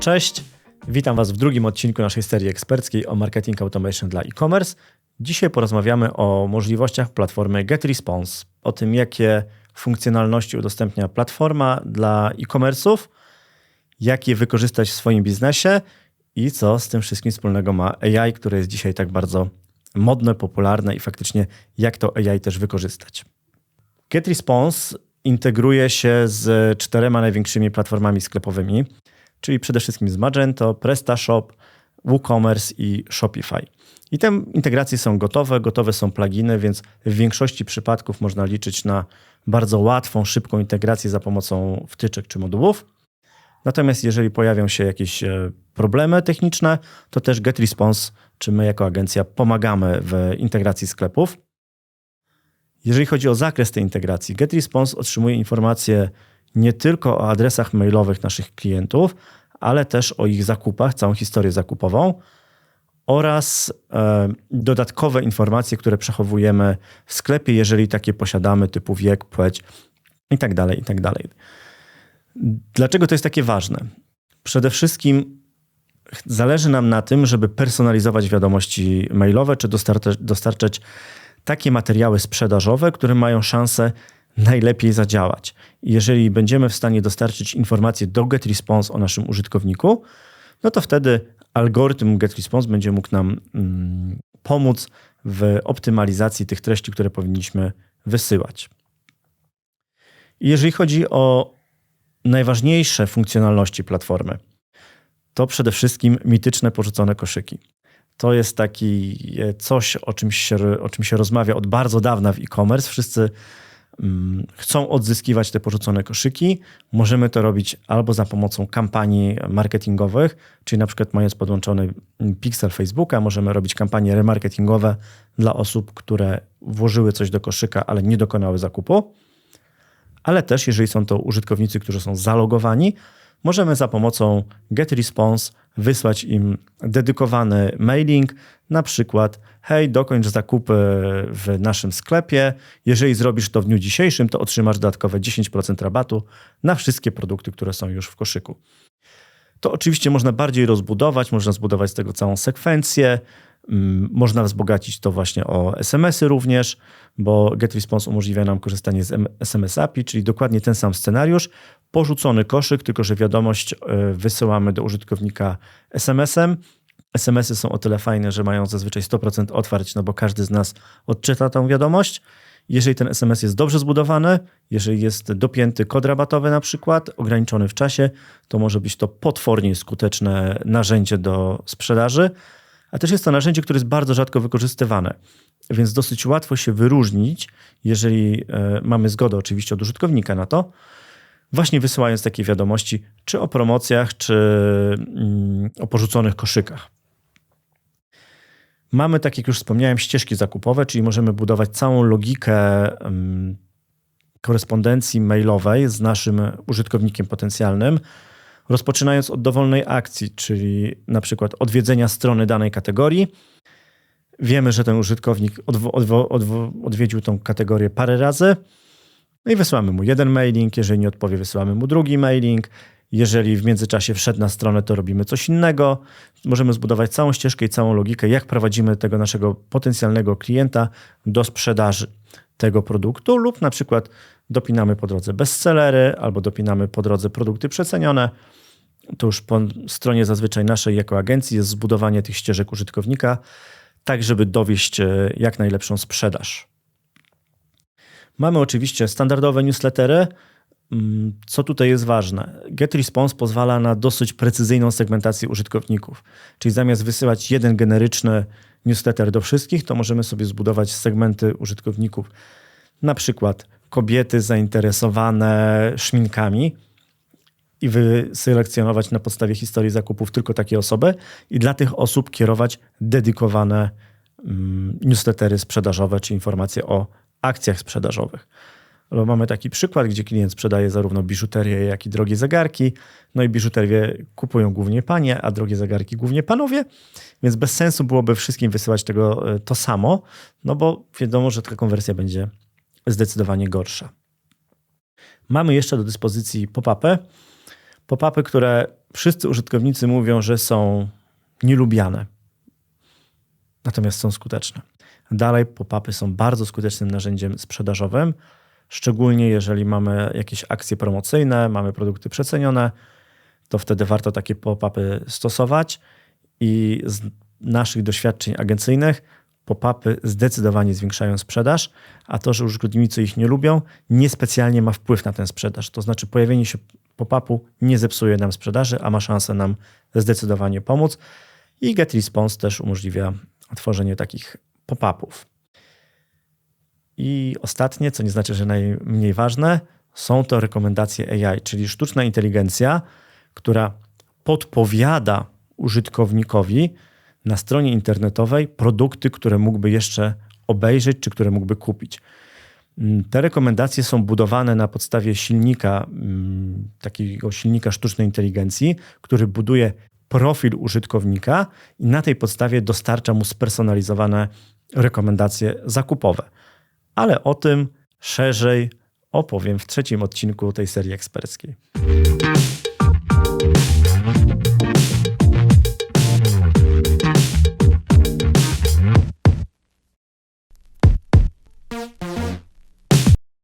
Cześć, witam Was w drugim odcinku naszej serii eksperckiej o marketing automation dla e-commerce. Dzisiaj porozmawiamy o możliwościach platformy GetResponse, o tym jakie funkcjonalności udostępnia platforma dla e-commerce'ów, jak je wykorzystać w swoim biznesie i co z tym wszystkim wspólnego ma AI, które jest dzisiaj tak bardzo modne, popularne i faktycznie jak to AI też wykorzystać. GetResponse integruje się z czterema największymi platformami sklepowymi, czyli przede wszystkim z Magento, PrestaShop, WooCommerce i Shopify. I te integracje są gotowe, gotowe są pluginy, więc w większości przypadków można liczyć na bardzo łatwą, szybką integrację za pomocą wtyczek czy modułów. Natomiast jeżeli pojawią się jakieś e, problemy techniczne, to też GetResponse, czy my jako agencja pomagamy w integracji sklepów. Jeżeli chodzi o zakres tej integracji, GetResponse otrzymuje informacje nie tylko o adresach mailowych naszych klientów, ale też o ich zakupach, całą historię zakupową oraz e, dodatkowe informacje, które przechowujemy w sklepie, jeżeli takie posiadamy, typu wiek, płeć itd. Tak itd. Tak Dlaczego to jest takie ważne? Przede wszystkim zależy nam na tym, żeby personalizować wiadomości mailowe, czy dostarczać, dostarczać takie materiały sprzedażowe, które mają szansę najlepiej zadziałać. jeżeli będziemy w stanie dostarczyć informacje do GetResponse o naszym użytkowniku, no to wtedy algorytm GetResponse będzie mógł nam mm, pomóc w optymalizacji tych treści, które powinniśmy wysyłać. Jeżeli chodzi o najważniejsze funkcjonalności platformy, to przede wszystkim mityczne porzucone koszyki. To jest taki e, coś, o czym się, o czym się rozmawia od bardzo dawna w e-commerce. Wszyscy mm, chcą odzyskiwać te porzucone koszyki. Możemy to robić albo za pomocą kampanii marketingowych, czyli na przykład mając podłączony pixel Facebooka, możemy robić kampanie remarketingowe dla osób, które włożyły coś do koszyka, ale nie dokonały zakupu. Ale też, jeżeli są to użytkownicy, którzy są zalogowani, możemy za pomocą GetResponse wysłać im dedykowany mailing, na przykład hej, dokończ zakupy w naszym sklepie. Jeżeli zrobisz to w dniu dzisiejszym, to otrzymasz dodatkowe 10% rabatu na wszystkie produkty, które są już w koszyku. To oczywiście można bardziej rozbudować, można zbudować z tego całą sekwencję, można wzbogacić to właśnie o SMS-y również, bo GetResponse umożliwia nam korzystanie z SMS API, czyli dokładnie ten sam scenariusz, porzucony koszyk, tylko że wiadomość e, wysyłamy do użytkownika SMS-em. SMS-y są o tyle fajne, że mają zazwyczaj 100% otwarć, no bo każdy z nas odczyta tą wiadomość. Jeżeli ten SMS jest dobrze zbudowany, jeżeli jest dopięty kod rabatowy na przykład, ograniczony w czasie, to może być to potwornie skuteczne narzędzie do sprzedaży, a też jest to narzędzie, które jest bardzo rzadko wykorzystywane. Więc dosyć łatwo się wyróżnić, jeżeli e, mamy zgodę oczywiście od użytkownika na to, właśnie wysyłając takie wiadomości, czy o promocjach, czy mm, o porzuconych koszykach. Mamy, tak jak już wspomniałem, ścieżki zakupowe, czyli możemy budować całą logikę korespondencji mailowej z naszym użytkownikiem potencjalnym, rozpoczynając od dowolnej akcji, czyli na przykład odwiedzenia strony danej kategorii. Wiemy, że ten użytkownik odwiedził tą kategorię parę razy no i wysyłamy mu jeden mailing, jeżeli nie odpowie, wysyłamy mu drugi mailing. Jeżeli w międzyczasie wszedł na stronę, to robimy coś innego. Możemy zbudować całą ścieżkę i całą logikę, jak prowadzimy tego naszego potencjalnego klienta do sprzedaży tego produktu, lub na przykład dopinamy po drodze bestsellery albo dopinamy po drodze produkty przecenione. To już po stronie zazwyczaj naszej jako agencji jest zbudowanie tych ścieżek użytkownika, tak żeby dowieść e, jak najlepszą sprzedaż. Mamy oczywiście standardowe newslettery. Mm, co tutaj jest ważne? GetResponse pozwala na dosyć precyzyjną segmentację użytkowników. Czyli zamiast wysyłać jeden generyczny newsletter do wszystkich, to możemy sobie zbudować segmenty użytkowników. Na przykład kobiety zainteresowane szminkami i wyselekcjonować na podstawie historii zakupów tylko takie osoby i dla tych osób kierować dedykowane mm, newslettery sprzedażowe czy informacje o akcjach sprzedażowych. Bo mamy taki przykład, gdzie klient sprzedaje zarówno biżuterię, jak i drogie zegarki. No i biżuterię kupują głównie panie, a drogie zegarki głównie panowie, więc bez sensu byłoby wszystkim wysyłać tego e, to samo, no bo wiadomo, że taka konwersja będzie zdecydowanie gorsza. Mamy jeszcze do dyspozycji pop-upy. Pop-upy, które wszyscy użytkownicy mówią, że są nielubiane, natomiast są skuteczne. Dalej, pop-upy są bardzo skutecznym narzędziem sprzedażowym, szczególnie jeżeli mamy jakieś akcje promocyjne, mamy produkty przecenione, to wtedy warto takie pop-upy stosować i z naszych doświadczeń agencyjnych pop-upy zdecydowanie zwiększają sprzedaż, a to, że użytkownicy ich nie lubią, niespecjalnie ma wpływ na tę sprzedaż. To znaczy pojawienie się pop-upu nie zepsuje nam sprzedaży, a ma szansę nam zdecydowanie pomóc. I GetResponse też umożliwia tworzenie takich pop-upów. I ostatnie, co nie znaczy, że najmniej ważne, są to rekomendacje AI, czyli sztuczna inteligencja, która podpowiada użytkownikowi na stronie internetowej produkty, które mógłby jeszcze obejrzeć, czy które mógłby kupić. Mm, te rekomendacje są budowane na podstawie silnika, mm, takiego silnika sztucznej inteligencji, który buduje profil użytkownika i na tej podstawie dostarcza mu spersonalizowane rekomendacje zakupowe. Ale o tym szerzej opowiem w trzecim odcinku tej serii eksperckiej.